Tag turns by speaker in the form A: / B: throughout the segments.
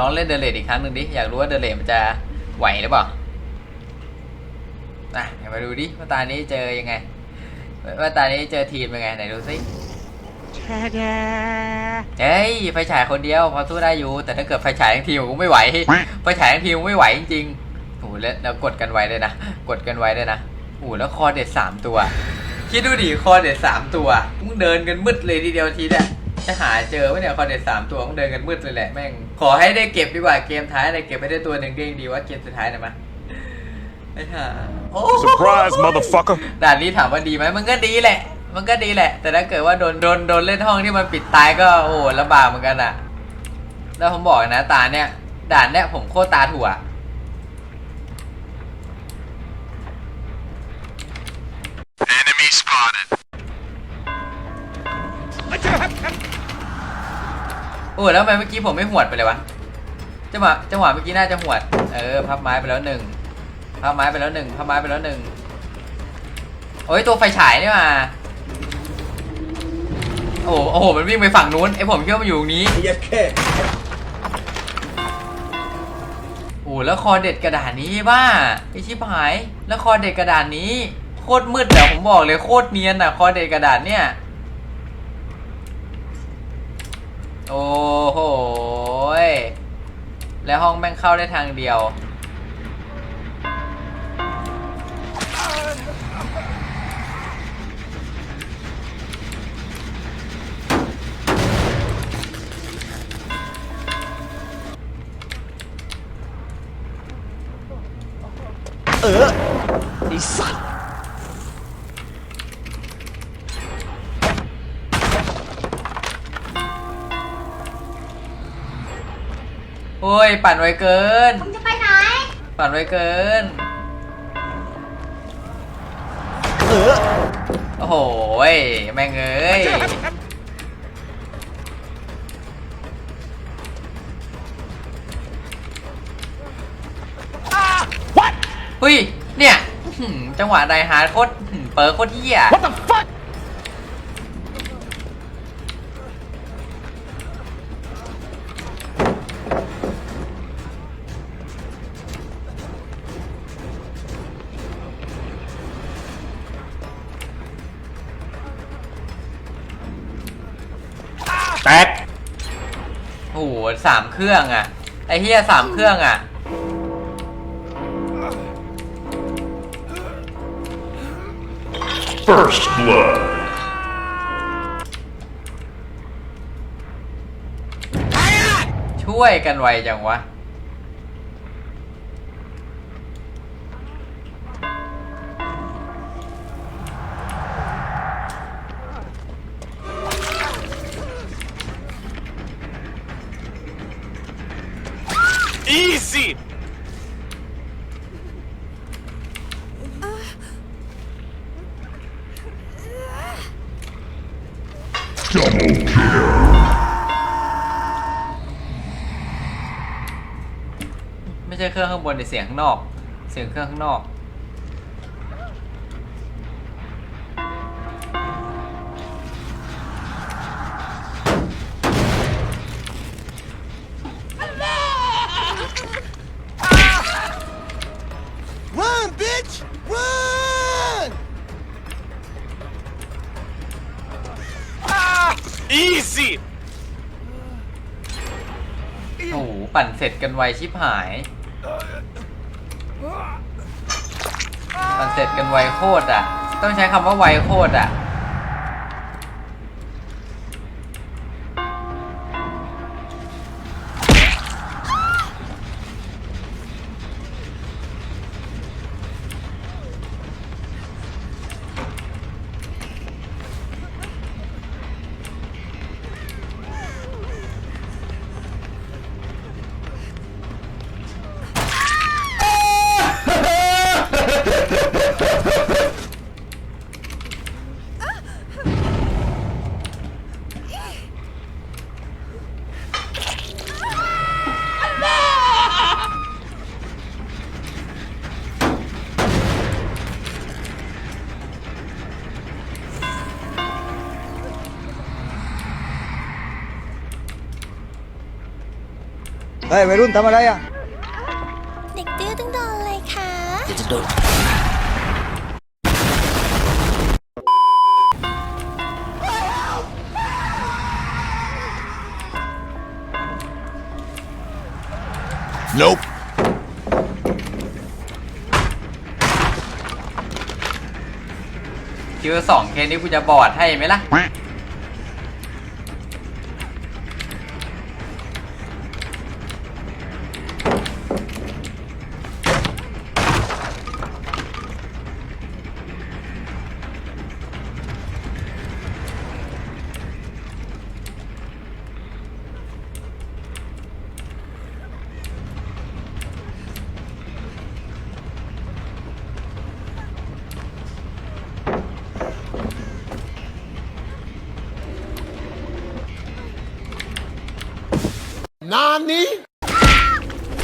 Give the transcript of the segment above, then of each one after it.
A: ลองเล่นเดเลดอีกครั้งหนึ่งดิ อยากรู้ว่าเดเลดมันจะไหวหรือเปล่าอะเดี๋ยวมาดูดิว่าตานี้เจอยังไงว่าตานี้เจอทีมยังไงไหนดูสิเฮ้ยไฟฉายคนเดียวพอสู้ได้อยู่ แต่ถ้าเกิดไฟฉายทั้งทีมกูไม่ไหว ไฟฉายทั้งทีมกูไม่ไหวจริงๆโอ้โหแล้วแล้วกดกันไว้เลยนะ กดกันไว้เลยนะโอ้โหแล้วคอเด็ดสามตัว คิดดูดิคอเด็ดสามตัวมึงเดินกันมืดเลยทีเดียวทีเนี่ยจะหาเจอไหมเนี่ยคอเด็ดสามตัวมึงเดินกันมืดเลยแหละแม่ง ขอให้ได้เก็บดีกว่าเกมท้ายเลยเก็บไม่ได้ตัวหนึ่งก็ยังดีว่าเกมสุดท้ายนะมาไอ้ห่าโอ้
B: Surprise, motherfucker.
A: ด่านนี้ถามว่าดีไหมมันก็ดีแหละ มันก็ดีแหละ แต่ถ้าเกิดว่าโดนโดนโดนเล่นห้องที่มันปิดตายก็โอ้ลำบากเหมือนกันอะแล้วผมบอกนะตาเนี่ยด่านเนี่ยผมโคตรตาถั่ว โอ้แล้วทำไมเมื่อกี้ผมไม่หวดไปเลยวะจังหวะจังหวะเมื่อกี้น่าจะหวด เออพับไม้ไปแล้วหนึ่งพับไม้ไปแล้วหนึ่งพับไม้ไปแล้วหนึ่งโอ้ยตัวไฟฉายนี่มาโอ้โหโอ้โหมันวิ่งไปฝั่งนู้นไอผมคิดว่ามันอยู่ตรงนี้
C: ยัดแค่
A: โอ้แล้วคอเด็ดกระดาษนี้บ้าไอชิบหายแล้วคอเด็ดกระดาษนี้โคตรมืดแต่ผมบอกเลยโคตรเนียนอะคอเด็ดกระดาษเนี่ย โอ้โห แล้วห้องแม่งเข้าได้ทางเดียว
C: เออไอสัตว์
A: อ้ย ปั่นไวเกิน
D: มึงจะไปไหน
A: ปั่นไวเกิน
C: เออ
A: โอ้โหยแม่งเอ้ย
B: What?
A: เฮ้ย เนี่ยอื้อหือจังหวะไดฮาร์ดโคตรอื้อหือเปิร์โคตรเหี้ย
B: What the fuck?
A: สามเครื่องอะ ไอ้เฮียสามเครื่องอะ
B: First blood.
A: ช่วยกันไวจังวะ
B: Double kill.
A: ไม่ใช่เครื่องข้างบนแต่เสียงข้างนอก เสียงเครื่องข้างนอก ปั่นเสร็จกันไวชิบหาย ปั่นเสร็จกันไวโคตรอะ ต้องใช้คำว่าไวโคตรอะ
C: เฮ้ยวัยรุ่นทำอะไรอะ
D: เด็กดื้อต้องโดนเลยค่ะ
C: จะโดน
B: Nope.
A: คิวสองเคสนี้กูจะบอดให้ไหมล่ะ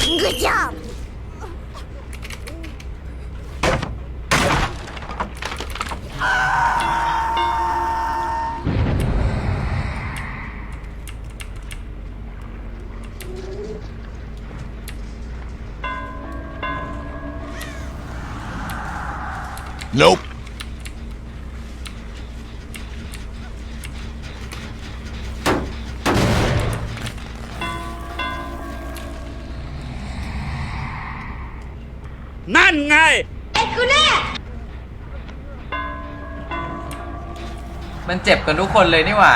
D: Good job
B: Nope.
A: มันเจ็บกันทุกคนเลยนี่หว่า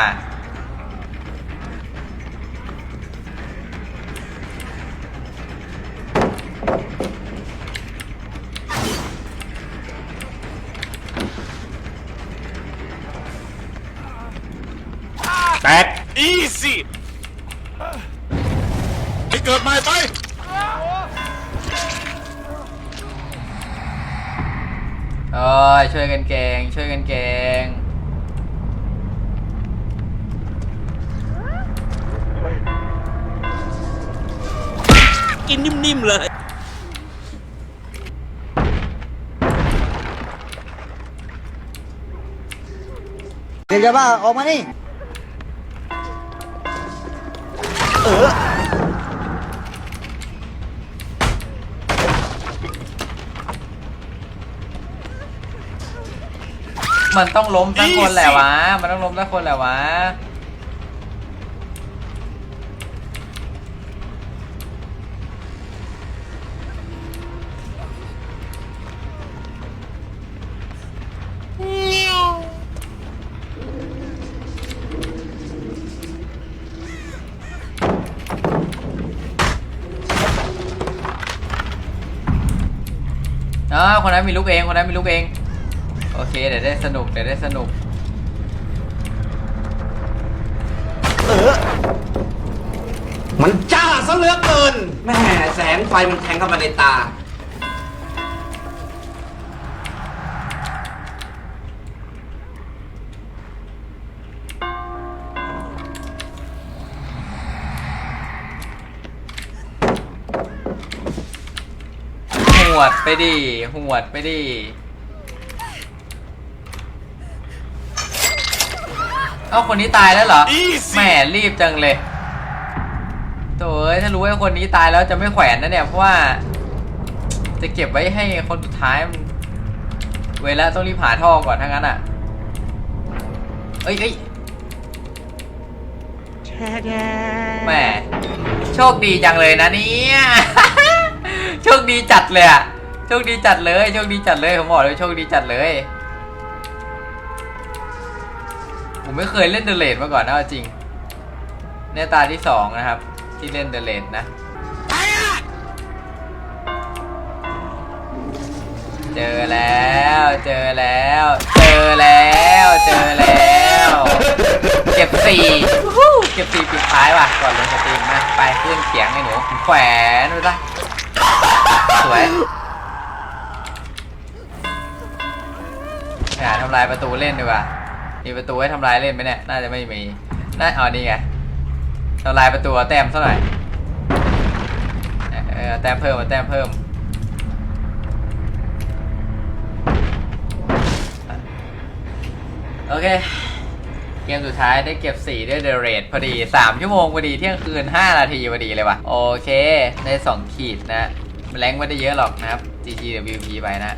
B: แตก Easy ให้เกิดใหม่ไป
A: เอ้ยช่วยกันแกง ช่วยกันแกง
C: กินนิ่มๆเลยเดี๋ยวจะบ้าออกมานี่ เออ
A: มันต้องล้มสักคนแหละวะ มันต้องล้มสักคนแหละวะาคนนั้นมีลูกเองคนนั้นมีลูกเอง โอเคเดี๋ยวได้สนุกเดี๋ยวได้สนุก เออ
E: มันจ้าซะเหลือเกินแม่แสงไฟมันแทงเข้ามาในตา
A: วดไปดิหวดไปดิเอ้าคนนี้ตายแล้วเหรอ
B: Easy
A: แหมรีบจังเลยโถ่เอ้ยถ้ารู้ว่าคนนี้ตายแล้วจะไม่แขวนนะเนี่ย เพราะว่า จะเก็บไว้ให้คนสุดท้ายมันเวลาต้องรีบหาท่อก่อนทั้างนั้นอะ เอ้ยเอ้ยแหมโชคดีจังเลยนะเนี่ย โชคดีจัดเลยอะโชคดีจัดเลย โชคดีจัดเลยผมบอกเลยโชคดีจัดเลย ผมไม่เคยเล่นเดเลดมาก่อนนะจริงเนี่ยตาที่สองนะครับ ที่เล่นเดเลดนะเจอแล้ว เจอแล้ว เจอแล้ว เจอแล้ว เก็บสี่เก็บสี่ปิดท้ายว่ะ ก่อนลงสตรีมนะไปขึ้นเขียงให้หนูแขวนดูซะ สวยหาทำลายประตูเล่นดีกว่า มีประตูให้ทำลายเล่นไหมเนี่ย น่าจะไม่มี น่าอ๋อนี่ไงทำลายประตูแต้มเท่าไหร่เออแต้มเพิ่มมาแต้มเพิ่มโอเค เกมสุดท้ายได้เก็บ 4 ด้วยเดเรทพอดี 3 ชั่วโมงพอดีเที่ยงคืน 5 นาทีพอดีเลยว่ะ โอเค ได้ 2 ขีดนะ แรงไม่ได้เยอะหรอกนะครับ GGWP ไปนะ